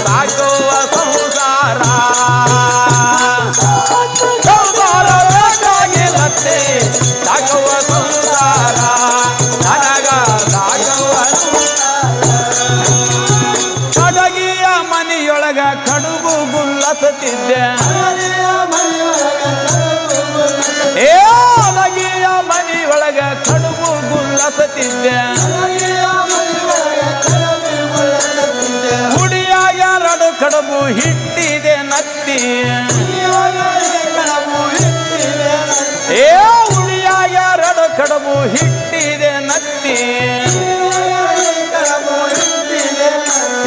ಸಾಕುವ ಸಂಸಾರ. ಸಂಸಾರ ಬೇಕಾಗಿಲ್ಲತ್ತೆ ಸಾಕುವ ಸಂಸಾರ? ನನಗ ಸಾಕುವ ಕಡಗಿಯ ಮನೆಯೊಳಗ ಕಡುಬು ಗುಲ್ಲಸತಿದ್ದೆ ಕಡುಬು ಹಿಟ್ಟಿದೆ ನತ್ತಿ. ಏ ಎರಡು ಕಡಬು ಹಿಟ್ಟಿದೆ ನತ್ತಿ.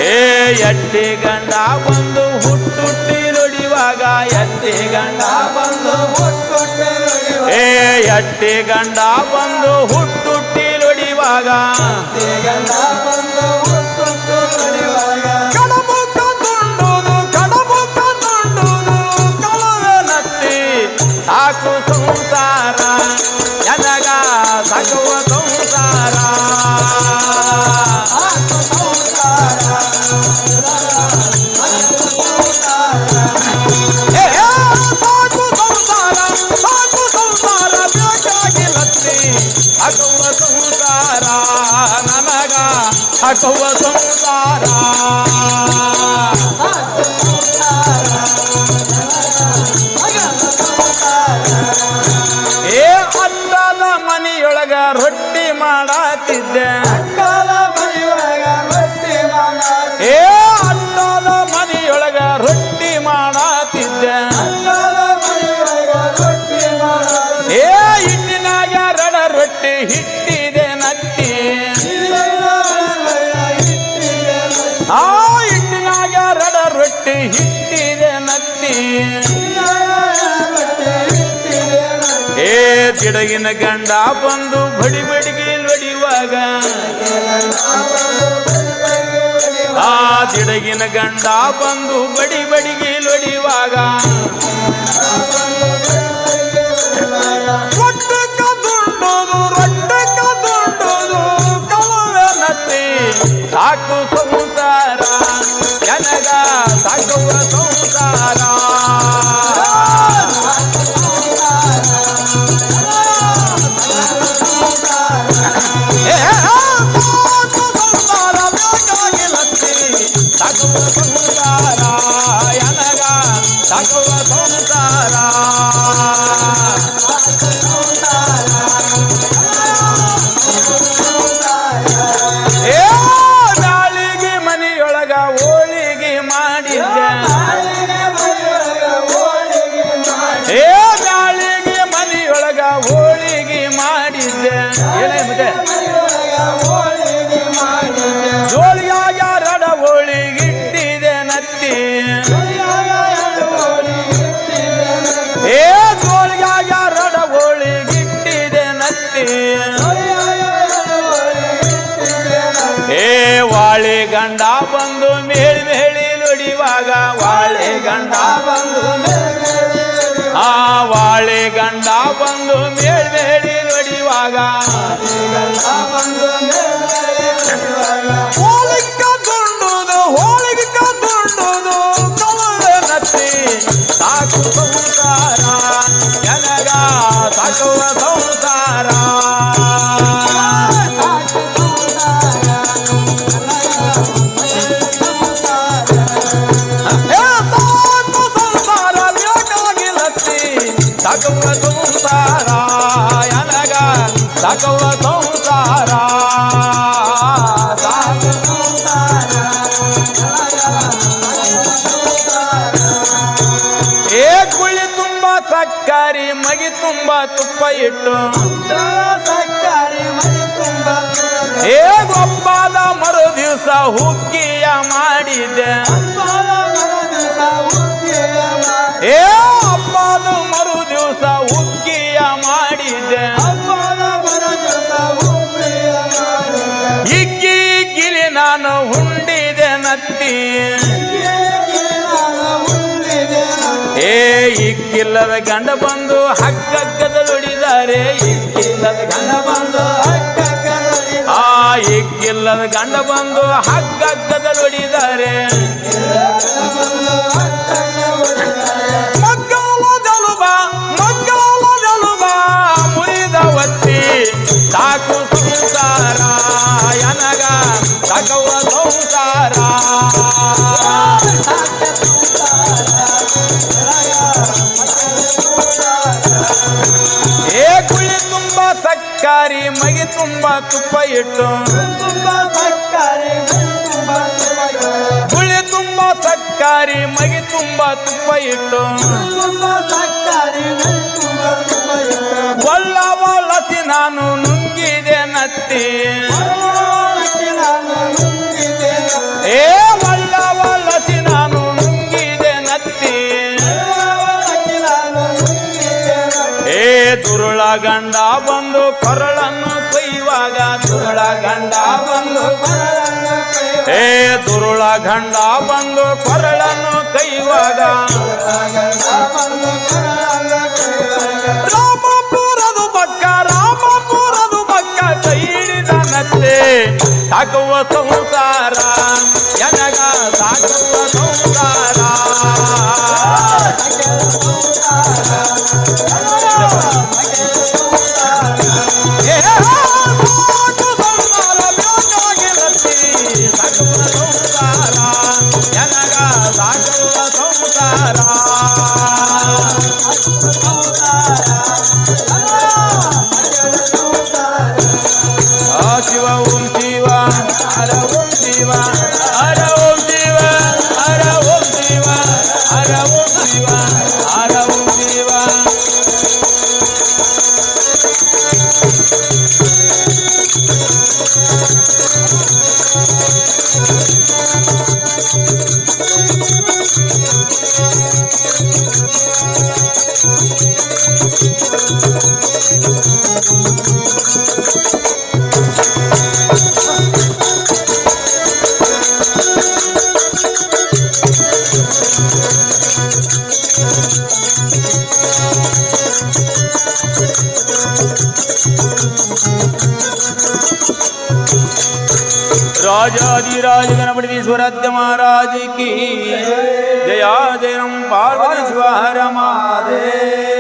ಏ ಎಟ್ಟಿ ಗಂಡ ಬಂದು ಹುಟ್ಟುಟ್ಟಿ ನುಡಿವಾಗ ಎಟ್ಟಿ ಗಂಡ ಬಂದು ಏ ಎಟ್ಟಿ ಗಂಡ ಬಂದು ಹುಟ್ಟುಟ್ಟಿ ನುಡಿವಾಗ ಕಡಬು ಸಾಕುವ ಸಂಸಾರ. ಏ ಅಲ್ಲದ ಮನೆಯೊಳಗ ರೊಟ್ಟಿ ಮಾಡತ್ತಿದ್ದೆ ಏ ಅಲ್ಲದ ಮನೆಯೊಳಗ ರೊಟ್ಟಿ ಮಾಡತ್ತಿದ್ದೆ ಏ ಹಿಟ್ಟಿನಾಗ ರಡ ರೊಟ್ಟಿ ಹಿಟ್ಟಿದೆ ಹಿಟ್ಟಿದೆ ಏ, ತಿಡಗಿನ ಗಂಡ ಬಂದು ಬಡಿ ಬಡಿಗೆ ಲೊಡಿವಾಗ ಆ ತಿಡಗಿನ ಗಂಡ ಬಂದು ಬಡಿ ಬಡಿಗೆ ಲೊಡಿವಾಗ ಜನಗ ಸಾಕುವ ಸಂಸಾರ ಏ, ಸಾಕು ಸಂಸಾರ ಬೇಕಾಗಿಲ್ಲತ್ತಿ ಗಂಡ ಬಂದು ಮೇಳ್ ಮೇಳಿ ನುಡಿವಾಗ ವಾಳೆ ಗಂಡ ಬಂದು ಆ ವಾಳೆ ಗಂಡ ಬಂದು ಮೇಳ್ ಮೇಳಿ ನುಡಿವಾಗ ಹೋಳಿಗೆ ಕದ್ದುಂಡುದು ಹೋಳಿಗೆ ಕದ್ದುಂಡುದು ಕವಳೆ ನತ್ತಿ ಸಾಕು ಸಂಸಾರ ಜನಗ ಸಾಕುವ ಸಂಸಾರ. ಸಾಕುವ ಸಂಸಾರ ನನಗ ಸಾಕುವ ಸಂಸಾರ. ಏ ಕುಳಿ ತುಂಬ ಸಕ್ಕರಿ, ಮಗಿ ತುಂಬ ತುಪ್ಪ ಇಟ್ಟು. ಏ ಗೊಬ್ಬದ ಮರು ಮಾಡಿದ್ದೆ ನಾನು ಹುಂಡಿದೆ ನತ್ತಿ. ಏ, ಇಕ್ಕಿಲ್ಲದ ಗಂಡ ಬಂದು ಹಗ್ಗಗ್ಗದ ನುಡಿದಾರೆ ಇಕ್ಕಿಲ್ಲದ ಗಂಡ ಬಂದು ಆ, ಇಕ್ಕಿಲ್ಲದ ಗಂಡ ಬಂದು ಹಗ್ಗಗ್ಗದಲ್ಲಿ ಸಕ್ಕಾರಿ ಮಗಿ ತುಂಬ ತುಪ್ಪ ಇಟ್ಟು. ಹುಳಿ ತುಂಬ ಸಕ್ಕಾರಿ ಮಗಿ ತುಂಬ ತುಪ್ಪ ಇಟ್ಟು. ಬಲ್ಲವ ಲಸಿ ನಾನು ನುಂಗಿದೆ ನತ್ತಿ. ಗಂಡ ಬಂದು ಕೊರಳನ್ನು ಕೊಯ್ಯುವಾಗ ದುರುಳ ಗಂಡ ಬಂದು ಏ ದುರುಳ ಗಂಡ ಬಂದು ಕೊರಳನ್ನು ಕೈಯುವಾಗ ರಾಮಪುರದು ಬಕ್ಕ ರಾಮಪುರದು ಬಕ್ಕ ಕೈ ಹಿಡಿದ ನತ್ತೆ. ಸಾಕುವ ಸಂಸಾರ ಸಾಕುವ ಸಂಸಾರ ಎನಗ રાજાધિરાજ ગણપતિ સુરત મહારાજ કી જયા જયમ પાર્વતી સ્વાહર મહાદેવ